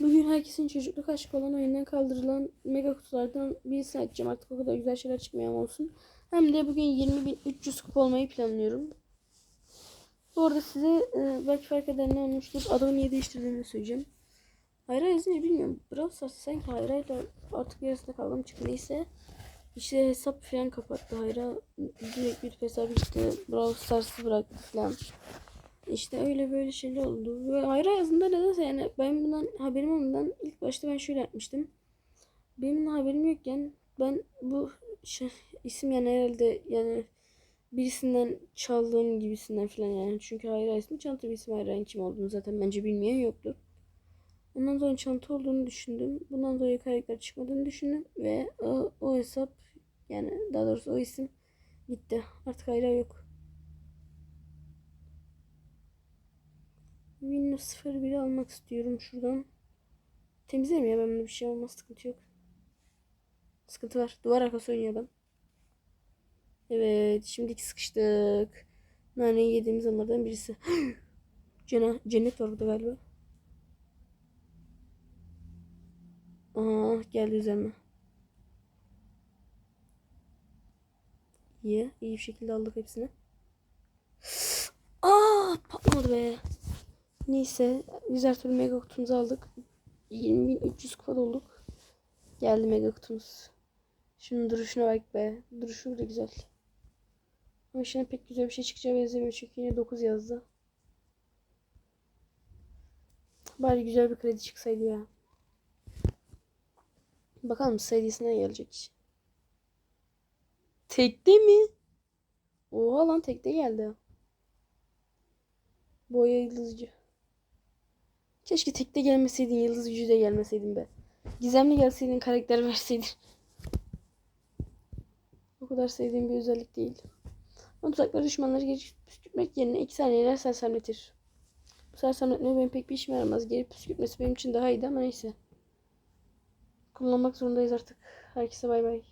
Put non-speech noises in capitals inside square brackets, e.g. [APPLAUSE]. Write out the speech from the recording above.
Bugün herkesin çocukluk aşkı olan oyundan kaldırılan mega kutulardan birisini açacağım. Artık o kadar güzel şeyler çıkmıyor olsun. Hem de bugün 20.300 kupa olmayı planlıyorum. Bu arada size e, belki fark eden ne olmuştur. Adamı niye değiştirdiğini söyleyeceğim. Hayra yazınca bilmiyorum. Brawl Stars sanki Hayra'yla artık yarısında kavga mı çıktı neyse. İşte hesap falan kapattı Hayra. Direkt bir hesabı işte Brawl Stars'ı bıraktı falan. İşte öyle böyle şeyler oldu. Ve Hayra yazında nedense yani ben bundan haberim olmadan ilk başta ben şöyle yapmıştım. Benim haberim yokken ben bu şey, isim yani herhalde yani birisinden çaldığım gibisinden falan yani. Çünkü Hayra ismi çanta bir isim Hayra'nın kim olduğunu zaten bence bilmeyen yoktu. Ondan sonra çanta olduğunu düşündüm. Bundan dolayı karakter çıkmadığını düşündüm. Ve o, o hesap yani daha doğrusu o isim gitti. Artık Hayra yok. Windows 01'i almak istiyorum şuradan. Temizlerim ya ben bunda bir şey olmaz sıkıntı yok. Sıkıntı var. Duvar arkası oynuyor adam. Evet şimdiki sıkıştık. Naneyi yediğimiz anlardan birisi. [GASPS] Cena, cennet var burada galiba. Aa geldi üzerime. İyi. iyi bir şekilde aldık hepsini. [GASPS] Aa patlamadı be. Neyse. Her türlü mega kutumuzu aldık. 20.300 kupa olduk. Geldi mega kutumuz. Şunun duruşuna bak be. Duruşu da güzel. Ama şimdi pek güzel bir şey çıkacağı benzemiyor çünkü yine 9 yazdı. Bari güzel bir kredi çıksaydı ya. Bakalım sayısına gelecek. Tekte mi? Oha lan tekte geldi. Boya yıldızcı. Keşke tekte gelmeseydin yıldız gücü de gelmeseydin be. Gizemli gelseydin karakter [LAUGHS] verseydin. O kadar sevdiğim bir özellik değil. Ama tuzakları düşmanları geri püskürtmek yerine iki saniyeler sersemletir. Bu sersemletme benim pek bir işime yaramaz. Geri püskürtmesi benim için daha iyiydi ama neyse. Kullanmak zorundayız artık. Herkese bay bay.